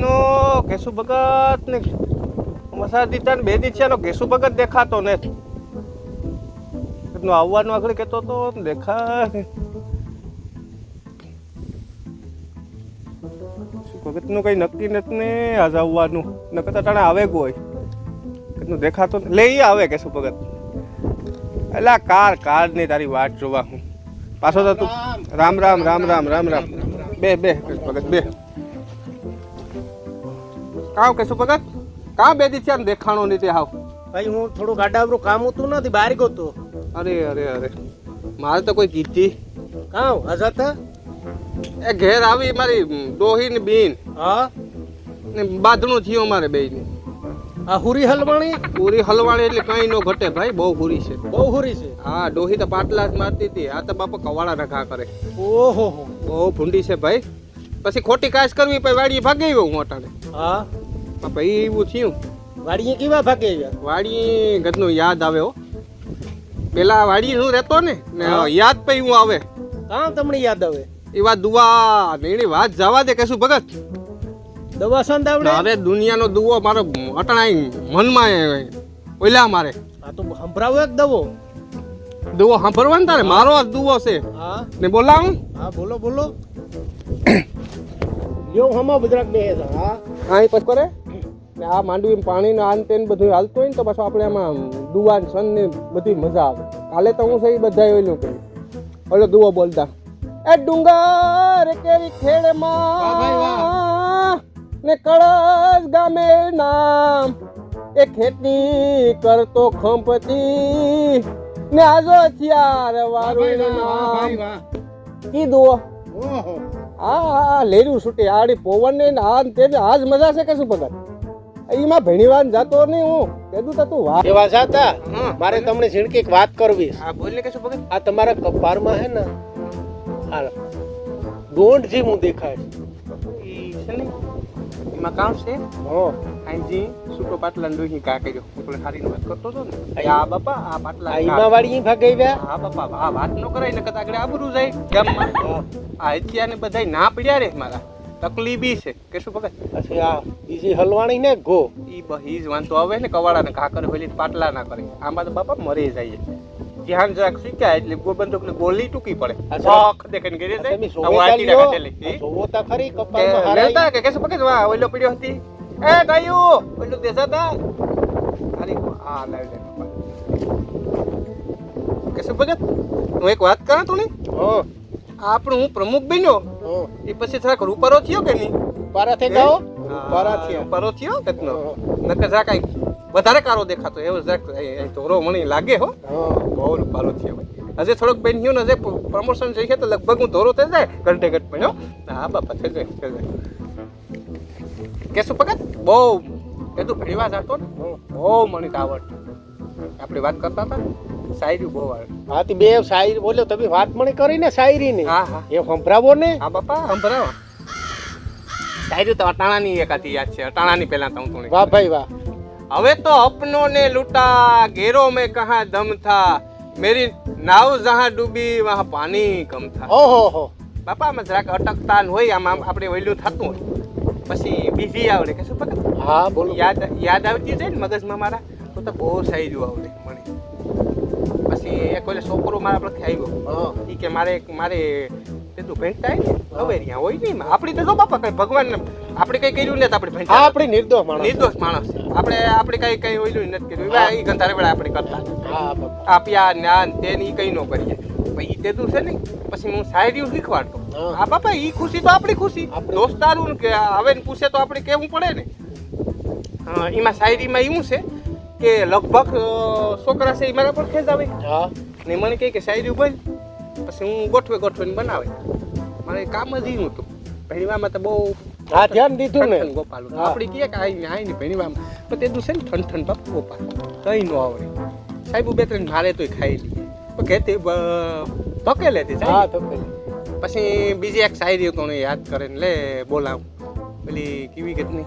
નો કેશુ ભગત ને મસાદી તાન બે દી છે કેશુ ભગત દેખાતો ને નો આવવાનો આગળ કેતો તો દેખા ભગતનું કઈ નક્કી નથી ને આજ આવવાનું. નકર તાણે આવે કોઈ. કેટલું દેખાતો લે ઈ આવે કેશુ ભગત. એલા કાર કારની તારી વાટ જોવા હું. પાછો તો તું રામ રામ. રામ રામ રામ રામ બે બે ભગત બે. કામ કશું ભગત? કામ બે દી આમ દેખાણો નહીં તે હાવ. ભાઈ હું થોડું ગાડાવરું કામ હતું નથી બહાર ગયો તો. અરે અરે અરે. મારે તો કોઈ કીધી. કામ હજાત એ ઘેર આવી મારી ડોહી ને બીન. હા? ને બાંધણું થયું મારે બે ને આ હુરી હલવાણી? હુરી હલવાણી એટલે કઈ નો ઘટે ભાઈ બહુ હુરી છે. બહુ હુરી છે? હા ડોહી તો પાટલા જ મારતી હતી. આ તો બાપા કવાળા રખા કરે. ઓહો હો બહુ ભૂંડી છે ભાઈ. પછી ખોટી કાશ કરવી પછી વાડી ભાગી ગયો હું અટાણે. હા? પછી એવું થયું. વાડીએ કેવા ભાગે આવ્યા? વાડી ગદનું યાદ આવે હો. પેલા વાડી હું રહેતો ને ને યાદ પછી હું આવે. હા તમને યાદ આવે? એ વાત દુઆ ને એની વાત જવા દે કશું ભગત. દવા સંત આવડે? અરે દુનિયાનો દુવો મારો અટણાઈ મનમાં ઓલા મારે. આ તો સંભળાવો એક દવો. દુવો દુઓ સાંભળવાનો તારે મારો આ દુવો છે. હા. ને બોલાવું? હા બોલો બોલો. લ્યો હમો બદરાક બે હા. હા પછી કરે. ને આ માંડવી પાણીનો આન તેન બધું હાલતું હોય ને તો પાછું આપણે એમાં દુવાન સન ને બધી મજા આવે. કાલે તો હું સહી બધા ઓલું કર્યું ઓલો દુવો બોલતા એ ડુંગર કેરી ખેડમાં ને કળશ ગામે નામ. એ ખેતી કરતો ખંપતી ને આજો થયાર વારું નામ. કીધું આ લેરું છૂટી આડી પવન ને આ તે આજ મજા છે કે શું ભગત એમાં ભણીવાન જાતો નહીં હું. કીધું તો તું વાત એવા જાતા? હા. મારે તમને ઝીણકી એક વાત કરવી હા બોલને કશું ભગત આ તમારા કપારમાં હે ને આ જે હું દેખાય છે. ને એમાં કામ છે? હો. આઈજી સુકો પાટલા ડોહી કા કર્યો? આપણે ખારી વાત કરતો છો ને. આ બાપા આ પાટલા ઈમા વાળી ભાગે આવ્યા? હા બાપા આ વાત ન કરાય ને કદાચ આગળ આબરું જાય ગામમાં. આ ને બધા ના પડ્યા રે મારા. તકલીફી છે. કે શું ભગત પછી આ બીજી હલવાણી ને ગો. ઈ બહી જ વાંધો આવે ને કવાડા ને ઘાકર હોલી પાટલા ના કરે. આમાં તો બાપા મરી જાય ધ્યાન જરાક શીખ્યા એટલે ગોબંદુક ને ગોલી ટૂંકી પડે. શોખ દેખે ને ગીરી જાય. તમે તો હું આટી કાઢેલી. જોવો તા ખરી કપાળમાં હારાઈ. કે કેશું પકડ વા ઓલો પડ્યો હતી. એ ગાયો ઓલો દેસાતા અરે આ લાવી લે કેશું ભગત હું એક વાત કરા તું ને? હો. આપણું હું પ્રમુખ બન્યો. એ પછી થોડાક રૂપારો થયો કે નહીં? પારા થઈ ગયો પારા થયો. પારો થયો કેટલો. નકર જા કઈ વધારે કારો દેખાતો એવો જરાક ધોરો મણી લાગે હો. બહુ રૂપારો થયો. હજે થોડોક બેન ને હજે પ્રમોશન જઈએ તો લગભગ હું ધોરો થઈ જાય ઘંટે ઘટ પણ હા. બાપા થઈ જાય થઈ જાય. કેશું પગત બહુ એ તું ભેળવા જતો ને બહુ મણી આવડ આપણે વાત કરતા હતા? ને શાયરી બહુ આવે. હા તે બે શાયરી બોલ્યો તમે વાત મને કરી ને શાયરી ની હા હા. એ સંભળાવો ને. હા બાપા સંભળાવો. શાયરી તો અટાણાની એકાથી યાદ છે? અટાણાની પહેલા તો વાહ ભાઈ વાહ. હવે તો અપનો ને લૂટા ઘેરો મેં કહા દમ થા. મેરી નાવ જહાં ડૂબી વહાં પાણી કમ થા. ઓહો હો. બાપા આમાં જરાક અટકતા હોય આમ આમ આપણે વહેલું થતું હોય. પછી બીજી આવડે કે શું પતા હા બોલો. યાદ યાદ આવતી જાય ને મગજમાં મારા? તો બહુ સાઈઝ આવડે મને. પછી એક ઓલે છોકરો મારા પરથી આવ્યો એ કે મારે મારે કીધું તું ભેંટતા ને હવે ત્યાં હોય નહીં આપણી તો જો બાપા કઈ ભગવાન આપણે કઈ કર્યું ને આપણે હા ભેંટા. આપણી નિર્દોષ માણસ. નિર્દોષ માણસ. આપણે આપણે કઈ કઈ ઓઈલું નથી કર્યું. એ ગંધારે વેળા આપણે કરતા. આપ્યા જ્ઞાન તેને ઈ કઈ ન કરીએ. પછી ઈ તેતું છે ને પછી હું શાયરી શીખવાડતો. હા. બાપા એ ખુશી તો આપણી ખુશી. દોસ્તારું ને કે હવે ને પૂછે તો આપણે કેવું પડે ને? હા એમાં શાયરીમાં એવું છે. કે લગભગ છોકરા છે એ મારા પર ખેંચાવે. હા. ને મને કહે કે શાયરી બોલ પછી હું ગોઠવે ગોઠવીને બનાવે. મારે કામ જ એવું હતું પહેરીવામાં તો બહુ હા ધ્યાન દીધું ને. ગોપાલ આપણે કહીએ કે આઈ આઈ ને ભણીવામાં પણ તે છે ને ઠંડ ઠંડ બાપ ગોપાલ. કઈ ન આવડે. સાહેબ બે ત્રણ મારે તોય ખાઈ લઈએ. પણ કહેતી ધકે લેતી હા જાય પછી બીજી એક શાયરી કોને યાદ કરે ને લે બોલાવું. પેલી કેવી ગતની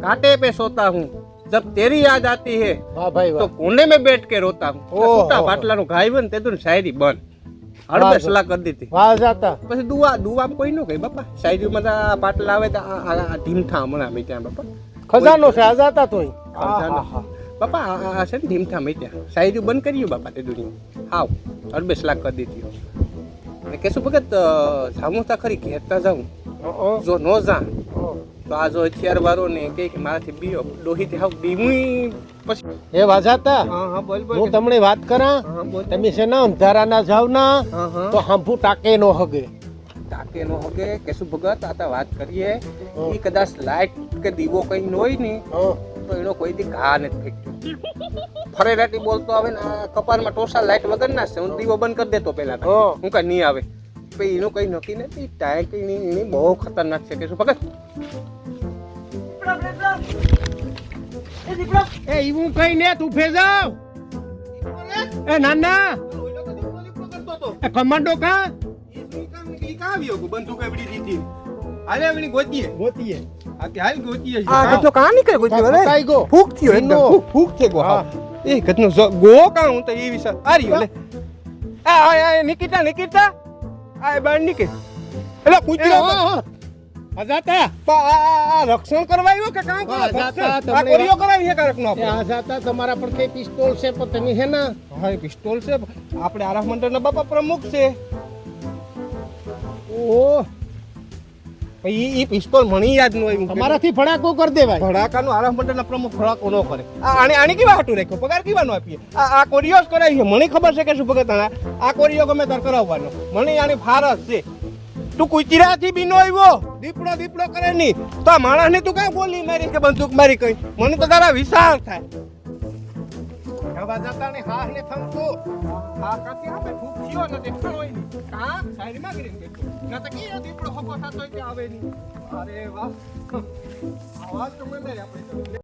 कांटे पे सोता हूँ जब तेरी याद आती है વાહ ભાઈ तो વાહ कोने में बैठ के रोता हूँ ઓહો. છૂટા પાટલાનું ઘાઈ બન તે તો શાયરી બન હળવે વાહ. સલાહ કરી દીધી વાહ જાતા પછી દુવા દુવા કોઈ નો કઈ બાપા શાયરીમાં તો આ પાટલા આવે તો આ- આ આ ઢીમઠા હમણાં મેં ત્યાં બાપા ખજાનો છે આ જાતા તોય ખજાનો. બાપા આ આ- આ છે ને ઢીમઠા મેં ત્યાં શાયરી બંધ કર્યું બાપા તે દુનિયા હાવ હળવે સલાહ કરી દીધી અને કેશું ભગત અ, જામું તા ખરી ઘેરતા જાઉં જો નો જા તો આ જો હથિયાર વાળો ને કે કે મારાથી બીઓ ડોહીથી હાવ બીમુઈ પછી હે વાજાતા હા હા બોલ બોલ. હું તમને વાત કરા તમે છે ને અંધારાના જાવ ના તો હાંભુ ટાકે નો હગે. ટાકે નો હગે કેશું ભગત આતા વાત કરીએ. ઈ કદાચ લાઈટ કે દીવો કઈ ન હોય ને તો એનો કોઈ દી ઘા નથી ફેંકતો ફરે રાટી બોલતો આવે ને કપાળમાં ટોસા લાઈટ વગર ના છે હું દીવો બંધ કરી દેતો પેલા તો. હું. કઈ નહીં આવે. એનું કઈ નક્કી નથી ટાઈમ એની બહુ ખતરનાક છે કેશું ભગત. એ એવું કઈ ને તું ફેજાવ એ નાના એ કમાન્ડો કા ગોતીએ આ કચો કાં નીકળે ગોત્યો અરે ફકાઈ ગો ફૂક થયો એકદમ ઈનો. ફૂક ફૂક થઈ ગયો હા. હા એ કચનો જો- ગો કાં હું તો એ વિશે આ રહ્યો લે આ આ આ નિકિતા નિકિતા આ બાર નીકળ એટલે એ, પૂછ્યો હા, હા. અજાતા? રક્ષણ કરવા આવ્યો કે કાં કરવા? જાતા રક્ષણ? કોરિયો કરાવી છે કારક નો તમારા પર કઈ પિસ્તોલ છે પણ તમે હે ના? હા પિસ્તોલ છે. આપણે આરફ મંડળના બાપા પ્રમુખ છે. ઓ ઈ ઈ પિસ્તોલ મને યાદ ન હોય તમારાથી ફડાકો કરી દેવાય. ભડાકાનું આરફ મંડળના પ્રમુખ ભડાકો ન કરે. આ આને આને કેવા હાટું રાખ્યો? પગાર કેવા નો આપીએ? આ આ કોરિયો જ કરાવી છે. મને ખબર છે કે શું ભગત આ કોરિયો ગમે તાર કરાવવાનો. મને આની ફારસ છે. તું કુચરાથી બી નો આવ્યો? દીપડો દીપડો કરે નહીં. તો આ માણસને તું કાંઈ બોલી મારી કે બંદૂક મારી કઈ મને તો તારા વિશાળ થાય. હવા જાતા દીપડો આવે